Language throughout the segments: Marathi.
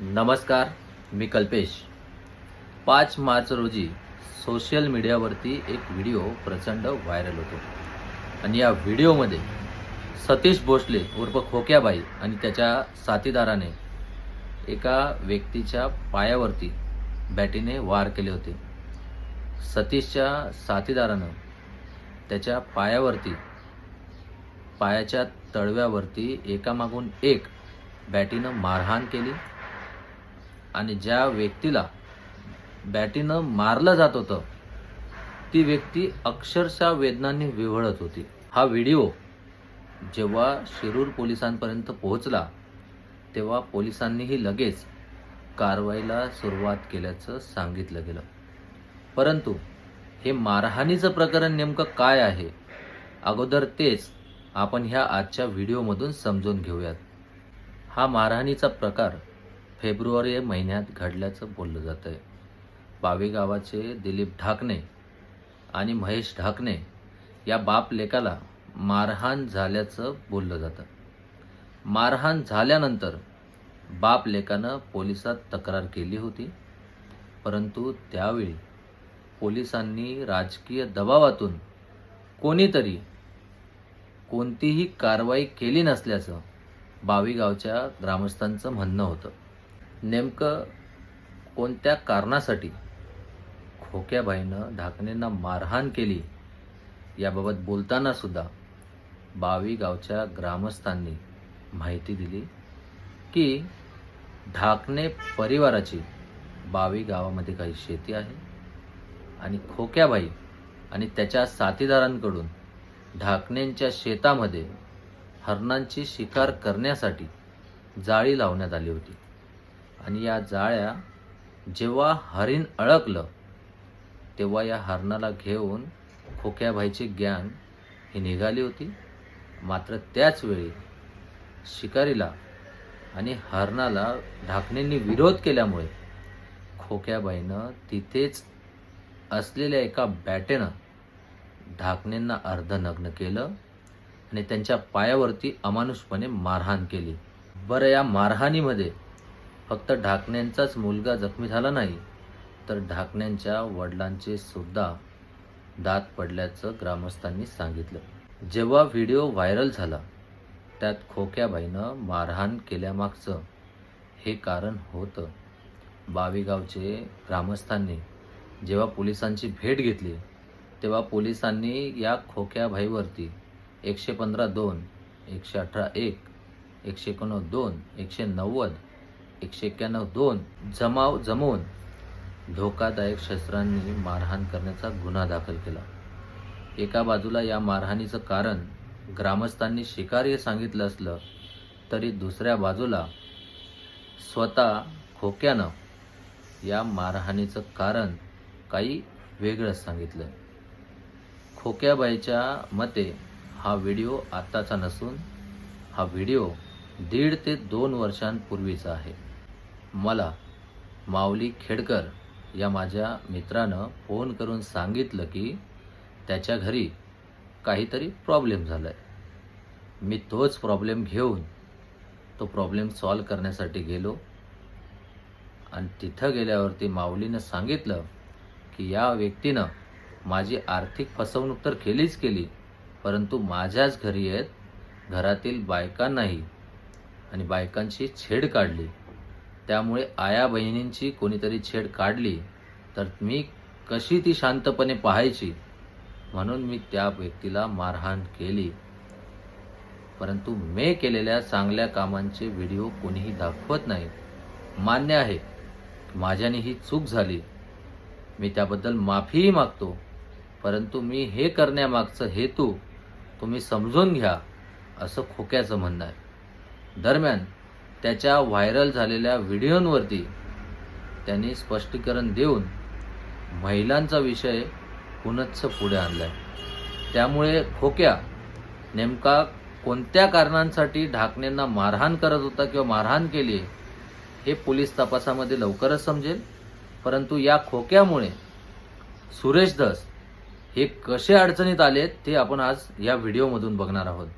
नमस्कार मी कल्पेश. पाच मार्च रोजी सोशल मीडियावरती एक व्हिडिओ प्रचंड व्हायरल होतो. आणि या व्हिडिओमध्ये सतीश भोसले उर्फ खोक्याबाई आणि त्याच्या साथीदाराने एका व्यक्तीच्या पायावरती बॅटीने वार केले होते. सतीशच्या साथीदारानं त्याच्या पायावरती पायाच्या तळव्यावरती एकामागून एक बॅटीनं मारहाण केली. आणि ज्या व्यक्तीला बॅटीनं मारलं जात होतं ती व्यक्ती अक्षरशः वेदनांनी विव्हळत होती. हा व्हिडिओ जेव्हा शिरूर पोलिसांपर्यंत पोहोचला तेव्हा पोलिसांनीही लगेच कारवाईला सुरुवात केल्याचं सांगितलं गेलं. परंतु हे मारहाणीचं प्रकरण नेमकं काय आहे अगोदर तेच आपण ह्या आजच्या व्हिडिओमधून समजून घेऊयात. हा मारहाणीचा प्रकार फेब्रुवारी महिन्यात घडल्याचं बोललं जातं आहे बावी गावाचे दिलीप ढाकणे आणि महेश ढाकणे या बाप लेकाला मारहाण झाल्याचं बोललं जातं. मारहाण झाल्यानंतर बाप लेकानं पोलिसात तक्रार केली होती. परंतु त्यावेळी पोलिसांनी राजकीय दबावातून कोणीतरी कोणतीही कारवाई केली नसल्याचं बावीगावच्या ग्रामस्थांचं म्हणणं होतं. नेमकं कोणत्या कारणासाठी खोक्याबाईनं ढाकणेंना मारहाण केली याबाबत बोलताना सुद्धा बावी गावच्या ग्रामस्थांनी माहिती दिली की ढाकणे परिवाराची बावी गावामध्ये काही शेती आहे आणि खोक्याबाई आणि त्याच्या साथीदारांकडून ढाकणेंच्या शेतामध्ये हरणांची शिकार करण्यासाठी जाळी लावण्यात आली होती. आणि या जाळ्या जेव्हा हरिण अळकलं तेव्हा या हरणाला घेऊन खोक्याबाईची गँग ही निघाली होती. मात्र त्याच वेळी शिकारीला आणि हरणाला ढाकणींनी विरोध केल्यामुळे खोक्याबाईनं तिथेच असलेल्या एका बॅटेनं ढाकणींना अर्धनग्न केलं आणि त्यांच्या पायावरती अमानुषपणे मारहाण केली. बरं या मारहाणीमध्ये फक्त ढाकण्यांचाच मुलगा जखमी झाला नाही तर ढाकण्यांच्या वडिलांचे सुद्धा दात पडल्याचं ग्रामस्थांनी सांगितलं. जेव्हा व्हिडिओ व्हायरल झाला त्यात खोक्याबाईनं मारहाण केल्यामागचं हे कारण होतं. बावीगावचे ग्रामस्थांनी जेव्हा पोलिसांची भेट घेतली तेव्हा पोलिसांनी या खोक्याबाईवरती एकशे पंधरा दोन एकशे अठरा एक एकशे एकोणव दोन एकशे नव्वद एकशे एक्क्याण्णव दोन जमाव जमवून धोकादायक शस्त्रांनी मारहाण करण्याचा गुन्हा दाखल केला. एका बाजूला या मारहाणीचं कारण ग्रामस्थांनी शिकारी सांगितलं असलं तरी दुसऱ्या बाजूला स्वतः खोक्यानं या मारहाणीचं कारण काही वेगळंच सांगितलं. खोक्याबाईच्या मते हा व्हिडिओ आत्ताचा नसून हा व्हिडिओ दीड ते दोन वर्षांपूर्वीचा आहे. मला माऊली खेडकर या माझ्या मित्रानं फोन करून सांगितलं की त्याच्या घरी काहीतरी प्रॉब्लेम झाला आहे मी तोच प्रॉब्लेम घेऊन तो प्रॉब्लेम सॉल्व करण्यासाठी गेलो. आणि तिथं गेल्यावरती माऊलीनं सांगितलं की या व्यक्तीनं माझी आर्थिक फसवणूक तर केलीच केली परंतु माझ्याच घरी आहेत घरातील बायकांनाही आणि बायकांची छेड काढली. त्यामुळे आया बहिणींची कोणीतरी छेड काढली तर मी कशी ती शांतपणे पाहायची? म्हणून मी त्या व्यक्तीला मारहाण केली. परंतु मे केलेल्या चांगल्या कामांचे व्हिडिओ कोणीही दाखवत नाही. मान्य आहे माझ्याने ही चूक झाली. मी त्याबद्दल माफीही मागतो. परंतु मी हे करण्यामागचं हेतू तुम्ही समजून घ्या असं खोक्याचं म्हणणं आहे. दरम्यान त्याच्या व्हायरल झालेल्या व्हिडिओंवरती त्यांनी स्पष्टीकरण देऊन महिलांचा विषय पुनच्च पुढे आणलाय. त्यामुळे खोक्या नेमका कोणत्या कारणांसाठी ढाकणेंना मारहाण करत होता किंवा मारहाण केली हे पोलीस तपासामध्ये लवकरच समजेल. परंतु या खोक्यामुळे सुरेश धस हे कसे अडचणीत आलेत ते आपण आज या व्हिडिओमधून बघणार आहोत.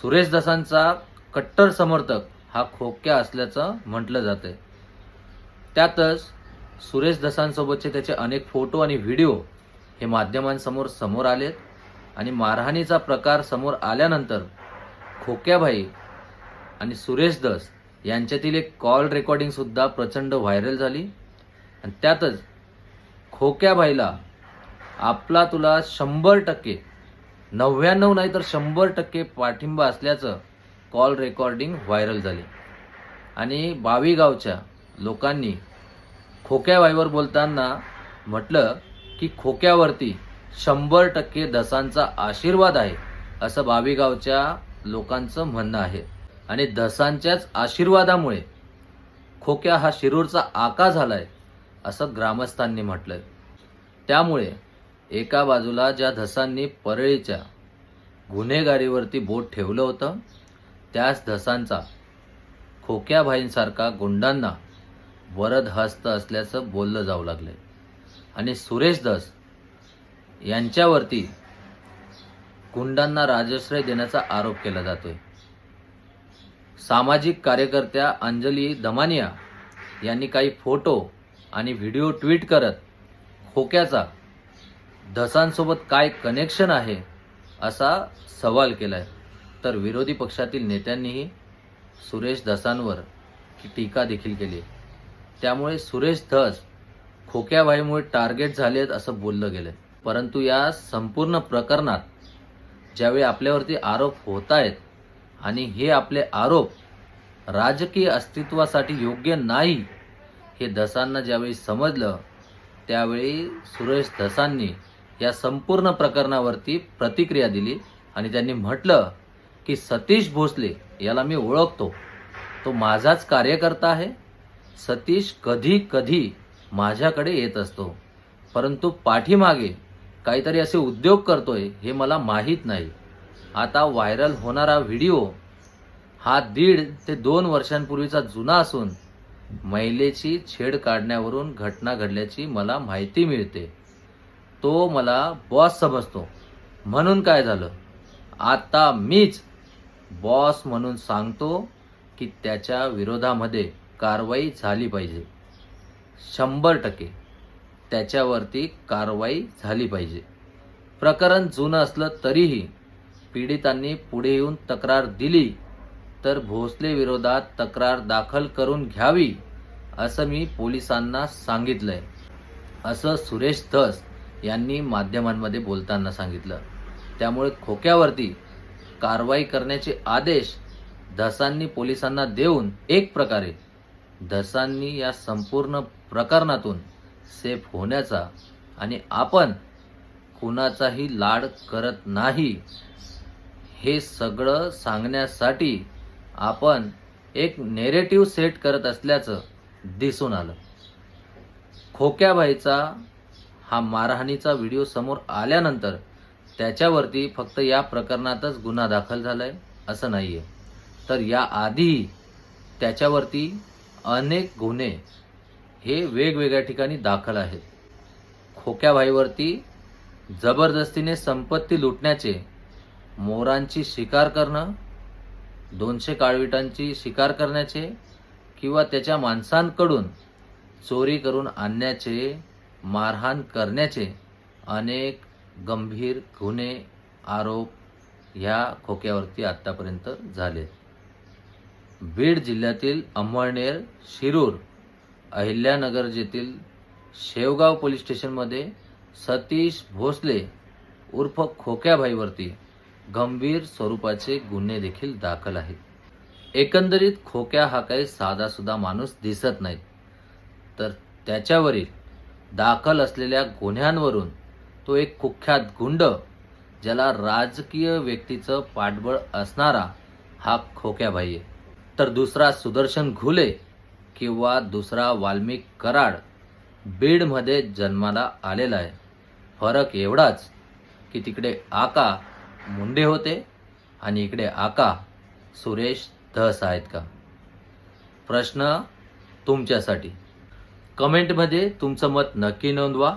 सुरेश दसांचा कट्टर समर्थक हा खोक्या असल्याचं म्हटलं जातंय. त्यातच सुरेश दसांसोबतचे त्याचे अनेक फोटो आणि व्हिडिओ हे माध्यमांसमोर समोर आलेत आणि मारहाणीचा प्रकार समोर आल्यानंतर खोक्याभाई आणि सुरेश दस यांच्यातील एक कॉल रेकॉर्डिंगसुद्धा प्रचंड व्हायरल झाली. आणि त्यातच खोक्याबाईला आपला तुला शंभर टक्के नव्याण्णव नाही तर शंभर टक्के पाठिंबा असल्याचं कॉल रेकॉर्डिंग व्हायरल झाली. आणि बावी गावच्या लोकांनी खोक्याबाईवर बोलताना म्हटलं की खोक्यावरती शंभर टक्के धसांचा आशीर्वाद आहे असं बावीगावच्या लोकांचं म्हणणं आहे. आणि धसांच्याच आशीर्वादामुळे खोक्या हा शिरूरचा आका झालाय असं ग्रामस्थांनी म्हटलंय. त्यामुळे एका बाजूला ज्या धसांनी परळीच्या गुन्हेगारीवरती बोट ठेवलं होतं त्याच धसांचा. खोक्याभाईंसारखा गुंडांना वरद हस्त असल्याचं बोललं जाऊ लागलंय. आणि सुरेश दस यांच्यावरती गुंडांना राजश्रय देण्याचा आरोप केला जातोय. सामाजिक कार्यकर्त्या अंजली दमानिया यांनी काही फोटो आणि व्हिडिओ ट्विट करत खोक्याचा धसांसोबत काय कनेक्शन आहे असा सवाल केला आहे तर विरोधी पक्षातील नेत्यांनीही सुरेश धसांवर टीका देखील केली. त्यामुळे सुरेश धस खोक्याबाईमुळे टार्गेट झालेत असं बोललं गेलं परंतु या संपूर्ण प्रकरणात ज्यावेळी आपल्यावरती आरोप होत आहेत आणि हे आपले आरोप राजकीय अस्तित्वासाठी योग्य नाही हे धसांना ज्यावेळी समजलं त्यावेळी सुरेश धसांनी या संपूर्ण प्रकरणावरती प्रतिक्रिया दिली आणि त्यांनी म्हटलं की सतीश भोसले याला मी ओळखतो. तो माझाच कार्यकर्ता आहे. सतीश कधी कधी माझ्याकडे येत असतो. परंतु पाठीमागे काहीतरी असे उद्योग करतोय हे मला माहीत नाही. आता व्हायरल होणारा व्हिडिओ हा दीड ते दोन वर्षांपूर्वीचा जुना असून महिलेची छेड काढण्यावरून घटना घडल्याची मला माहिती मिळते. तो मला बॉस समजतो. म्हणून काय झालं? आता मीच बॉस म्हणून सांगतो की त्याच्या विरोधामध्ये कारवाई झाली पाहिजे. शंभर टक्के त्याच्यावरती कारवाई झाली पाहिजे. प्रकरण जुनं असलं तरीही पीडितांनी पुढे येऊन तक्रार दिली तर भोसले विरोधात तक्रार दाखल करून घ्यावी असं मी पोलिसांना सांगितलंय. असं सुरेश धस यांनी माध्यमांमध्ये बोलताना सांगितलं. त्यामुळे खोक्यावरती कारवाई करण्याचे आदेश धसांनी पोलिसांना देऊन एक प्रकारे धसांनी या संपूर्ण प्रकरणातून सेफ होण्याचा आणि आपण कुणाचाही लाड करत नाही हे सगळं सांगण्यासाठी आपण एक नेरेटिव्ह सेट करत असल्याचं दिसून आलं. खोक्याबाईचा हा मारहाणीचा व्हिडिओ समोर आल्यानंतर त्याच्यावरती फक्त या प्रकरणातच गुन्हा दाखल झाला आहे असं नाही आहे तर याआधी त्याच्यावरती अनेक गुन्हे हे वेगवेगळ्या ठिकाणी दाखल आहेत. खोक्याबाईवरती जबरदस्तीने संपत्ती लुटण्याचे मोरांची शिकार करणं दोनशे काळविटांची शिकार करण्याचे किंवा त्याच्या माणसांकडून चोरी करून आणण्याचे मारहाण करण्याचे अनेक गंभीर गुन्हे आरोप ह्या खोक्यावरती आत्तापर्यंत झाले. बीड जिल्ह्यातील अंमळनेर शिरूर अहिल्यानगर येथील शेवगाव पोलीस स्टेशनमध्ये सतीश भोसले उर्फ खोक्याभाईवरती गंभीर स्वरूपाचे गुन्हे देखील दाखल आहेत. एकंदरीत खोक्या हा काही साधासुद्धा माणूस दिसत नाही तर त्याच्यावरील दाखल असलेल्या गुन्ह्यांवरून तो एक कुख्यात गुंड ज्याला राजकीय व्यक्तीचं पाठबळ असणारा हा खोक्याभाई आहे. तर दुसरा सुदर्शन घुले किंवा दुसरा वाल्मिक कराड बीडमध्ये जन्माला आलेला आहे. फरक एवढाच की तिकडे आका मुंडे होते आणि इकडे आका सुरेश धस आहेत का? प्रश्न तुमच्यासाठी. कमेंटमध्ये तुमचं मत नक्की नोंदवा.